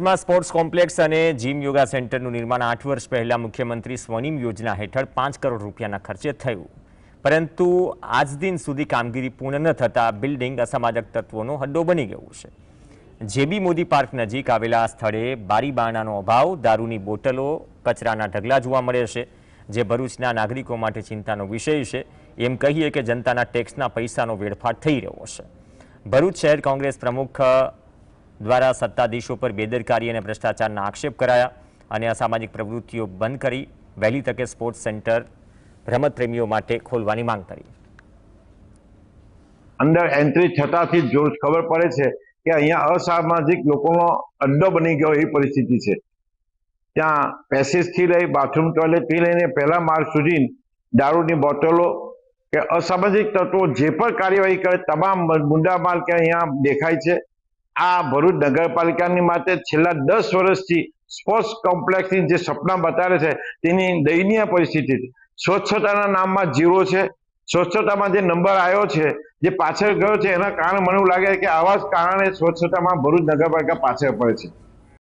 માં sports complex અને gym yoga સેન્ટરનું નિર્માણ આઠ વર્ષ પહેલા મુખ્યમંત્રી સ્વનિમ યોજના હેઠળ પાંચ કરોડ રૂપિયાના ખર્ચે થયું. પરંતુ આજ દિન સુધી કામગીરી પૂર્ણ ન થતાં બિલ્ડિંગ અસામાજક તત્વોનો હડ્ડો બની ગયું છે. જેબી મોદી પાર્ક નજીક આવેલા સ્થળે બારી બારણાનો અભાવ, દારૂની બોટલો, કચરાના ઢગલા જોવા મળે છે, જે ભરૂચના નાગરિકો માટે ચિંતાનો વિષય છે. એમ કહીએ કે જનતાના ટેક્સના પૈસાનો વેડફાટ થઈ રહ્યો છે. ભરૂચ શહેર કોંગ્રેસ પ્રમુખ દ્વારા સત્તાધીશો પર બેદરકારી અને ભ્રષ્ટાચારના આક્ષેપ કરાયા અને અસામાજિક પ્રવૃત્તિઓ બંધ કરી વહેલી તકે સ્પોર્ટ્સ સેન્ટર રમતપ્રેમીઓ માટે ખોલવાની માંગ કરી. અંદર એન્ટ્રી થતાથી જ ખબર પડે છે કે અહીંયા અસામાજિક લોકોનો અડ્ડો બની ગયો એવી પરિસ્થિતિ છે. ત્યાં પેસેજથી લઈ બાથરૂમ ટોયલેટથી લઈને પહેલા માર્ગ સુધી દારૂની બોટલો કે અસામાજિક તત્વો જે પણ કાર્યવાહી કરે, તમામ મુદ્દા માલ કે અહીંયા દેખાય છે. આ ભરૂચ નગરપાલિકાની માટે છેલ્લા દસ વર્ષથી સ્પોર્ટ્સ કોમ્પ્લેક્સની જે સપના બતાવે છે, તેની દયનીય પરિસ્થિતિ સ્વચ્છતાના નામમાં જીરો છે. સ્વચ્છતામાં જે નંબર આવ્યો છે, જે પાછળ ગયો છે, એના કારણે મને એવું લાગે કે આવા જ કારણે સ્વચ્છતામાં ભરૂચ નગરપાલિકા પાછળ પડે છે.